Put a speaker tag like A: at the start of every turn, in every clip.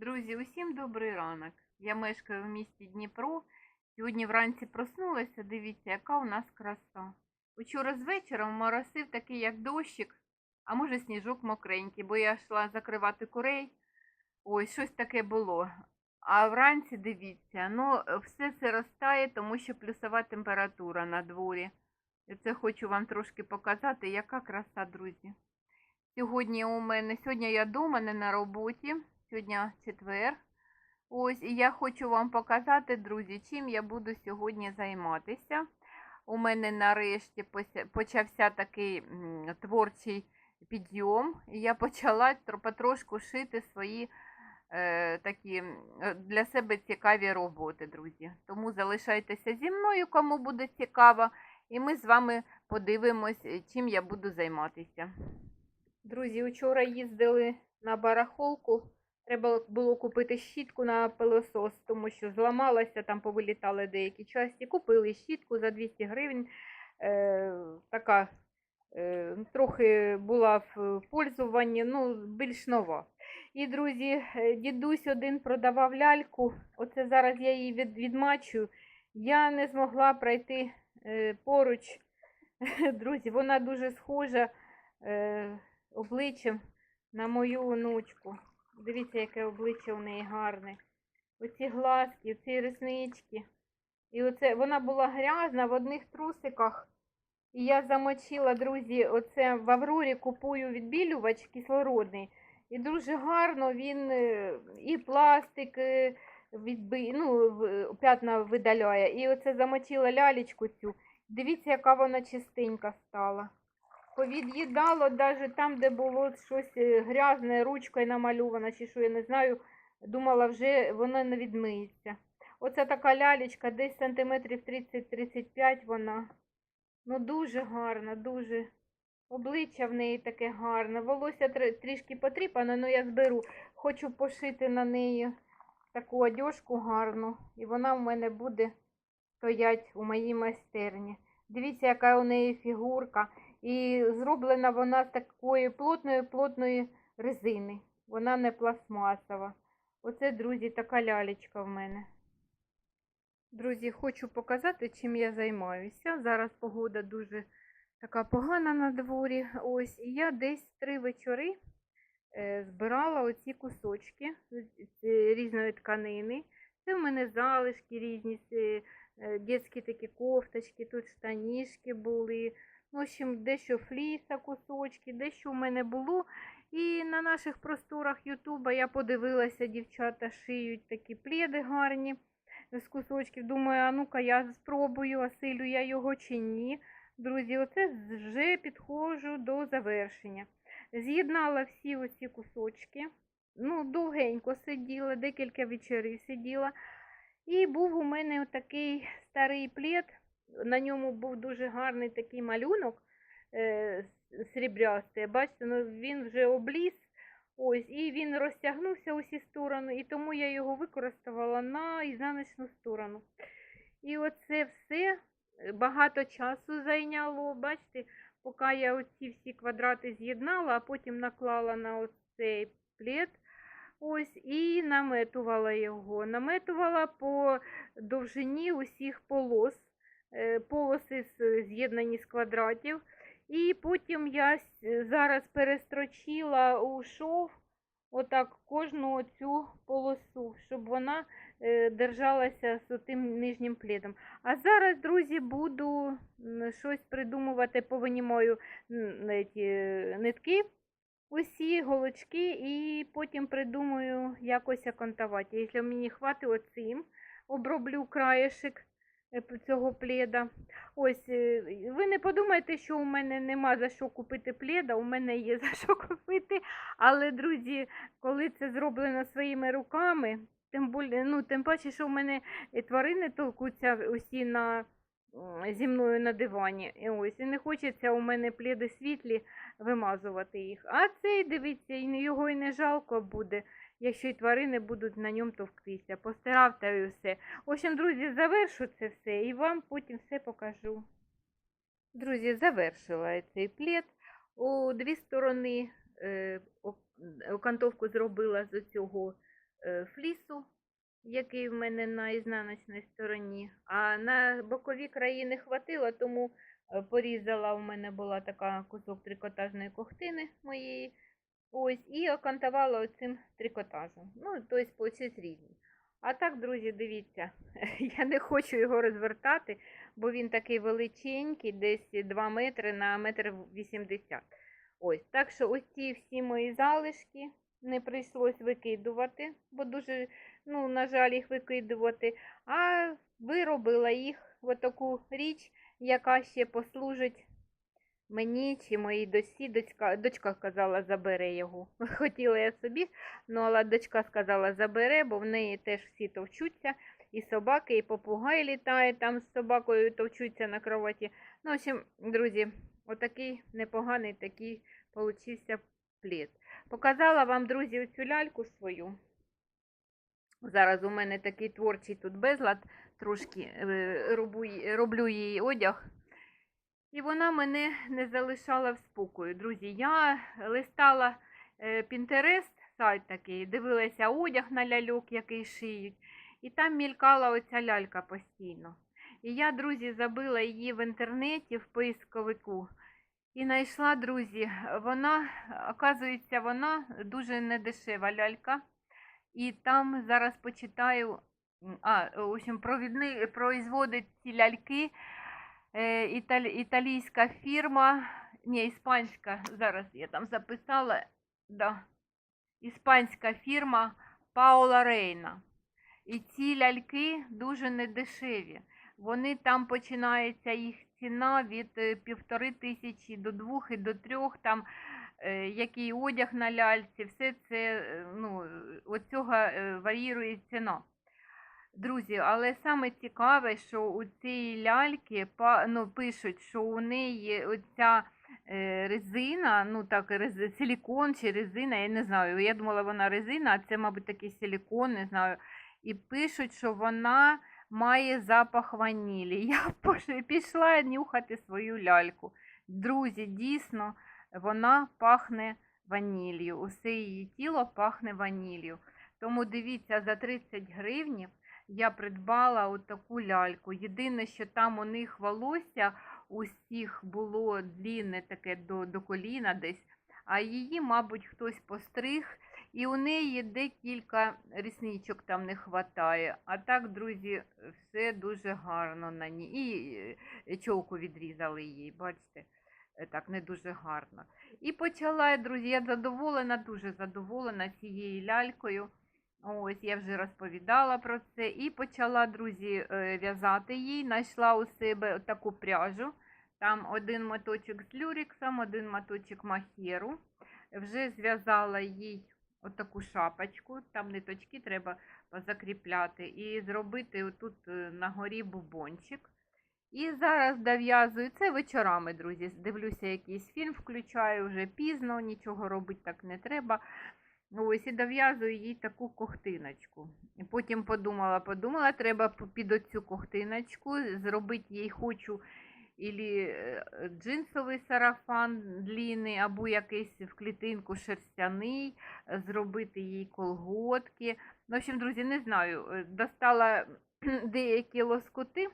A: Друзі, усім добрий ранок. Я мешкаю в місті Дніпро. Сьогодні вранці проснулася. Дивіться, яка у нас краса. Учора з вечора моросив такий, як дощик, а може сніжок мокренький, бо я йшла закривати курей. Ось щось таке було. А вранці дивіться, ну все це розтає, тому що плюсова температура на дворі. І це хочу вам трошки показати, яка краса, друзі. Сьогодні у мене, сьогодні я вдома, не на роботі. Сьогодні четвер. Ось, і я хочу вам показати, друзі, чим я буду сьогодні займатися. У мене нарешті почався такий творчий підйом, і я почала потрошку шити свої е, такі для себе цікаві роботи, друзі. Тому залишайтеся зі мною, кому буде цікаво, і ми з вами подивимось, е, чим я буду займатися. Друзі, вчора їздили на барахолку. Треба було купити щітку на пилосос, тому що зламалася, там повилітали деякі часті. Купили щітку за 200 гривень. Е, така е, трохи була в пользуванні, ну, більш нова. І, друзі, е, дідусь один продавав ляльку. Оце зараз я її від, відмачую. Я не змогла пройти е, поруч. Друзі, вона дуже схожа е, обличчям на мою онучку. Дивіться, яке обличчя у неї гарне. Оці глазки, оці реснички. І оце вона була грязна в одних трусиках. І я замочила, друзі, оце в Аврорі купую відбілювач кислородний. І дуже гарно він е, і пластик е, відби... ну, п'ятна видаляє. І оце замочила лялечку цю. Дивіться, яка вона чистенька стала. Повід'їдало навіть там, де було щось е, грязне, ручкою намальовано, чи що, я не знаю. Думала, вже воно не відмиється. Оце така лялечка, десь сантиметрів 30-35 вона. Ну, дуже гарна, дуже. Обличчя в неї таке гарне. Волосся трішки потріпане, але я зберу. Хочу пошити на неї таку одежку гарну. І вона в мене буде стоять у моїй майстерні. Дивіться, яка у неї фігурка. І зроблена вона з такої плотної плотної резини. Вона не пластмасова. Оце, друзі, така лялечка в мене. Друзі, хочу показати, чим я займаюся. Зараз погода дуже така погана на дворі. Ось, і я десь три вечори е, збирала оці кусочки з різної тканини. Це в мене залишки різні, е, е, дітські такі кофточки, тут штанішки були. В общем, дещо фліса, кусочки, дещо в мене було. І на наших просторах Ютуба я подивилася, дівчата шиють такі пледи гарні з кусочків. Думаю, а ну-ка я спробую, осилю я його чи ні. Друзі, оце вже підходжу до завершення. З'єднала всі оці кусочки. Ну, довгенько сиділа, декілька вечорів сиділа. І був у мене такий старий плед. На ньому був дуже гарний такий малюнок е, сріблястий. Бачите, ну, він вже обліз. Ось, і він розтягнувся у всі сторони, і тому я його використовувала на ізнаночну сторону. І оце все е, багато часу зайняло. Бачите, поки я оці всі квадрати з'єднала, а потім наклала на оцей плед. Ось і наметувала його. Наметувала по довжині усіх полос. Е, Полоси з'єднані з квадратів. І потім я зараз перестрочила у шов отак кожну цю полосу, щоб вона е, держалася з тим нижнім пледом. А зараз, друзі, буду щось придумувати, повинімаю е, нитки, усі голочки, і потім придумаю якось окантувати. Якщо мені хватить оцим, оброблю краєшик цього пледа. Ось, е, ви не подумайте, що у мене нема за що купити пледа, у мене є за що купити. Але, друзі, коли це зроблено своїми руками, тим, ну, тим паче, що в мене тварини толкуться усі на, зі мною на дивані. І ось, і не хочеться у мене пледи світлі вимазувати їх. А цей, дивіться, його і не жалко буде, якщо і тварини будуть на ньому товктися. Постирав та і все. В общем, друзі, завершу це все і вам потім все покажу. Друзі, завершила цей плед. У дві сторони е, окантовку зробила з цього е, флісу, який в мене на ізнаночній стороні. А на бокові краї не хватило, тому е, порізала. У мене була така кусок трикотажної ковтини моєї. Ось, і окантувала оцим трикотажем. Ну, тобто, получилось різні. А так, друзі, дивіться, я не хочу його розвертати, бо він такий величенький, десь 2 метри на метр 80. Ось, так що ось ці всі мої залишки не прийшлось викидувати, бо дуже, ну, на жаль, їх викидувати. А виробила їх в таку річ, яка ще послужить мені чи моїй дочці. Дочка, дочка сказала, забере його. Хотіла я собі, ну, але дочка сказала, забере, бо в неї теж всі товчуться. І собаки, і попугай літає там з собакою товчуться на кроваті. Ну, в общем, друзі, отакий непоганий такий получився плід. Показала вам, друзі, оцю ляльку свою. Зараз у мене такий творчий тут безлад, трошки е, роблю її одяг. І вона мене не залишала в спокою. Друзі, я листала Pinterest, сайт такий, дивилася одяг на ляльок, який шиють. І там мількала оця лялька постійно. І я, друзі, забила її в інтернеті в поисковику. І знайшла, друзі, вона, оказується, вона дуже недешева лялька. І там зараз почитаю, а, в общем, провідний, производить ці ляльки італійська фірма, ні, іспанська, зараз я там записала, да, іспанська фірма Паула Рейна. І ці ляльки дуже недешеві. Вони там починається їх ціна від е, півтори тисячі до двох і до трьох, там е, який одяг на ляльці, все це е, ну, від цього варіює ціна. Друзі, але саме цікаве, що у цій ляльки ну, пишуть, що у неї оця е, резина, ну так, силікон чи резина, я не знаю. Я думала, вона резина, а це, мабуть, такий силікон, не знаю. І пишуть, що вона має запах ванілі. Я пішла нюхати свою ляльку. Друзі, дійсно, вона пахне ваніллю. Усе її тіло пахне ваніллю. Тому дивіться, за 30 гривнів я придбала отаку ляльку. Єдине, що там у них волосся усіх було длінне таке до, до коліна десь, а її, мабуть, хтось постриг, і у неї декілька рісничок там не хватає. А так, друзі, все дуже гарно на ній. І е, чолку відрізали їй, бачите, е, так не дуже гарно. І почала, друзі, я задоволена, дуже задоволена цією лялькою. Ось я вже розповідала про це. І почала, друзі, е, в'язати їй. Знайшла у себе таку пряжу. Там один моточок з люрексом, один моточок махеру. Вже зв'язала їй отаку шапочку, там ниточки треба позакріпляти, і зробити отут е, на горі бубончик. І зараз дов'язую це вечорами, друзі. Дивлюся, якийсь фільм включаю вже пізно, нічого робити так не треба. Ось і дов'язую їй таку ковтиночку. І потім подумала, подумала, треба під оцю ковтиночку зробити їй хочу ілі е, джинсовий сарафан длінний, або якийсь в клітинку шерстяний, зробити їй колготки. Ну, в общем, друзі, не знаю, е, достала деякі лоскути.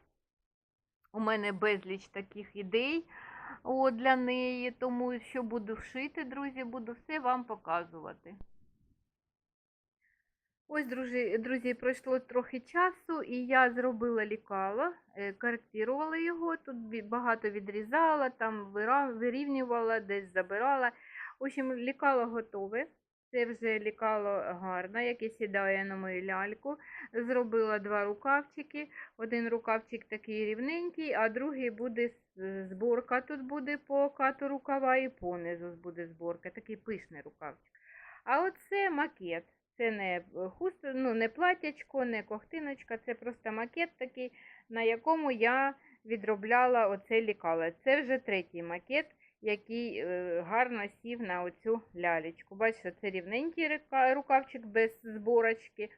A: У мене безліч таких ідей о, для неї, тому що буду вшити, друзі, буду все вам показувати. Ось, друзі, друзі, пройшло трохи часу, і я зробила лікало, е, коректувала його, тут багато відрізала, там вирівнювала, десь забирала. В общем, лікало готове. Це вже лікало гарне, яке сідає на мою ляльку. Зробила два рукавчики. Один рукавчик такий рівненький, а другий буде зборка. Тут буде по кату рукава і понизу буде зборка. Такий пишний рукавчик. А оце макет. Це не е, хуст, ну, не платячко, не ковтиночка, це просто макет такий, на якому я відробляла оце лікало. Це вже третій макет, який е, гарно сів на оцю лялечку. Бачите, це рівненький рукавчик без зборочки.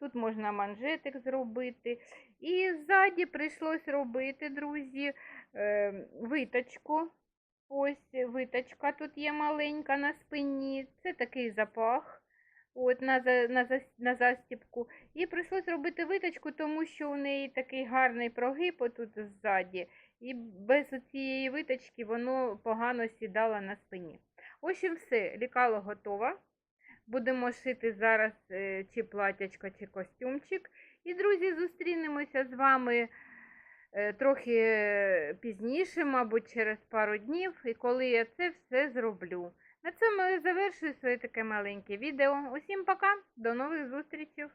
A: Тут можна манжетик зробити. І ззаді прийшлось робити, друзі, е, виточку. Ось виточка тут є маленька на спині. Це такий запах. От на, на, на застіпку. І прийшлось робити виточку, тому що у неї такий гарний прогиб отут ззаді. І без цієї виточки воно погано сідало на спині. Ось і все, лікало готово. Будемо шити зараз е, чи платячко, чи костюмчик. І, друзі, зустрінемося з вами е, трохи е, пізніше, мабуть, через пару днів, і коли я це все зроблю. На цьому я завершую своє таке маленьке відео. Усім пока, до нових зустрічей!